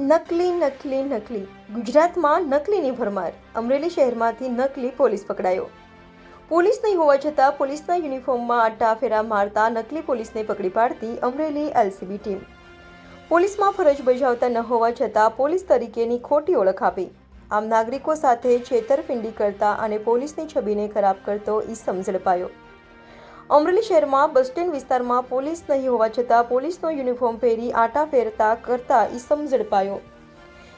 નકલી નકલી નકલી. ગુજરાતમાં નકલીની ભરમાર. અમરેલી શહેરમાંથી નકલી પોલીસ પકડાયો. પોલીસ નહીં હોવા છતાં પોલીસના યુનિફોર્મમાં આટા ફેરા મારતા નકલી પોલીસને પકડી પાડતી અમરેલી એલસીબી ટીમ. પોલીસમાં ફરજ બજાવતા ન હોવા છતાં પોલીસ તરીકેની ખોટી ઓળખ આપી. આમ નાગરિકો સાથે છેતરપિંડી કરતા અને પોલીસની છબીને ખરાબ કરતો ઈસમ ઝડપાયો અમરેલી શહેરમાં બસ સ્ટેન્ડ વિસ્તારમાં પોલીસ નહીં હોવા છતાં પોલીસનો યુનિફોર્મ પહેરી આટા ફેરતા કરતા ઈસમ ઝડપાયો.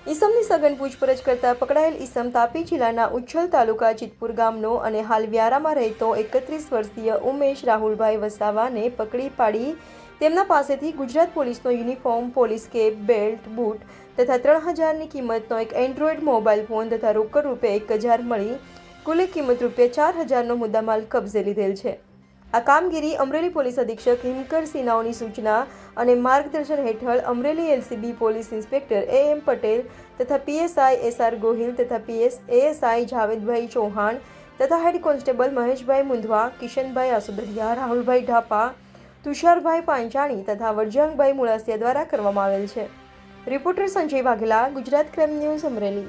ઈસમની સઘન પૂછપરછ કરતા પકડાયેલ ઈસમ તાપી જિલ્લાના ઉચ્છલ તાલુકા ચિતપુર ગામનો અને હાલ વ્યારામાં રહેતો એકત્રીસ વર્ષીય ઉમેશ રાહુલભાઈ વસાવાને પકડી પાડી તેમના પાસેથી ગુજરાત પોલીસનો uniform, police cap, belt, boot તથા ત્રણ હજારની કિંમતનો એક એન્ડ્રોઈડ મોબાઈલ ફોન તથા રોકડ રૂપે એક હજાર મળી કુલ કિંમત રૂપિયા ચાર હજારનો મુદ્દામાલ કબજે લીધેલ છે. આ કામગીરી અમરેલી પોલીસ અધિક્ષક હિમકર સિન્હાઓની સૂચના અને માર્ગદર્શન હેઠળ Amreli LCB police inspector A M Patel તથા પીએસઆઈ એસ આર ગોહિલ તથા પીએસ એએસઆઈ જાવેદભાઈ ચૌહાણ તથા હેડ કોન્સ્ટેબલ મહેશભાઈ મુંધવા, કિશનભાઈ આસુદરિયા, રાહુલભાઈ ઢાપા, તુષારભાઈ પાંચાણી તથા વરજાંગભાઈ મુળાસિયા દ્વારા કરવામાં આવેલ છે. Reporter Sanjay Vaghela, Gujarat crime news Amreli.